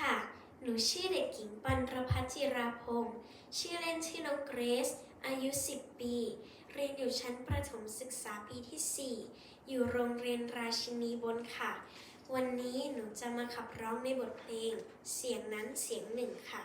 ค่ะ หนูชื่อเด็กหญิงปันรพัชจิราพงศ์ชื่อเล่นชื่อน้องเกรซ อายุ 10 ปี เรียนอยู่ชั้นประถมศึกษาปีที่ 4 อยู่โรงเรียนราชินีบนค่ะ วันนี้หนูจะมาขับร้องในบทเพลง เสียงนั้นเสียงหนึ่งค่ะ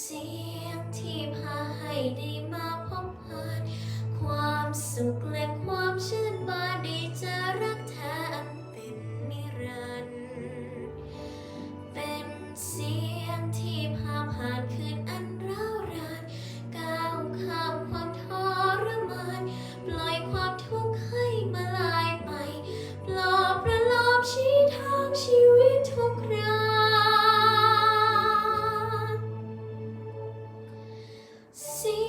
เสียงที่พาให้ได้มาพบผ่านความสุข 心。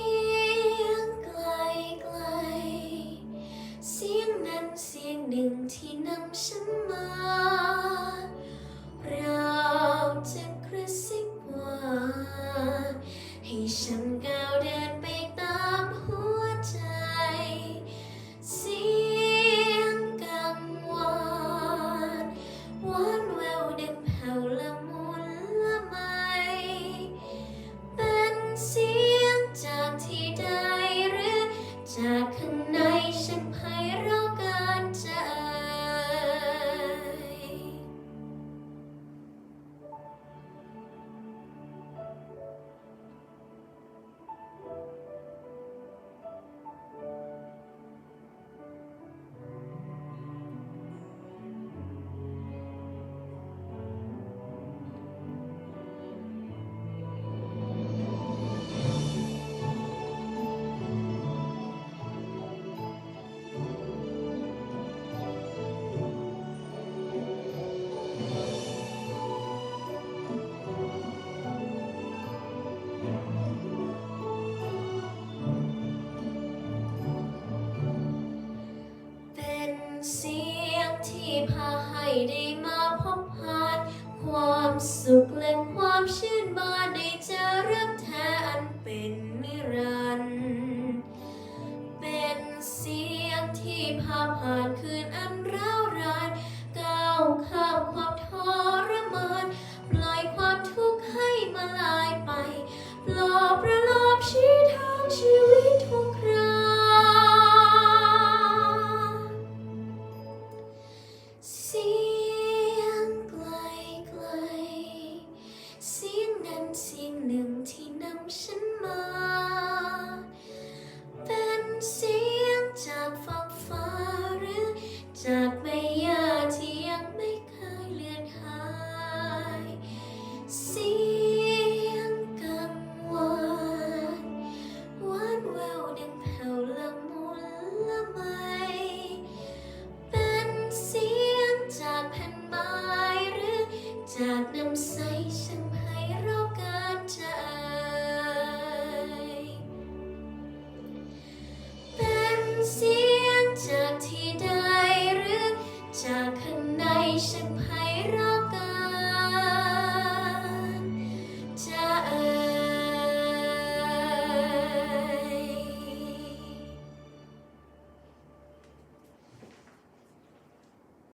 ได้มาพบพานความสุขและความชื่นบานได้เจอรักแท้อันเป็นึ่งที่นำฉันมา เป็นเสียงจากฟ้กฟ้าหรือจากใบหญ้าที่ยังไม่เคยเลือนหาย เสียงกังวานหวานแววดังแผ่วละมุนละไม เป็นเสียงจากแผ่นไม้หรือจากน้ำใสช่าง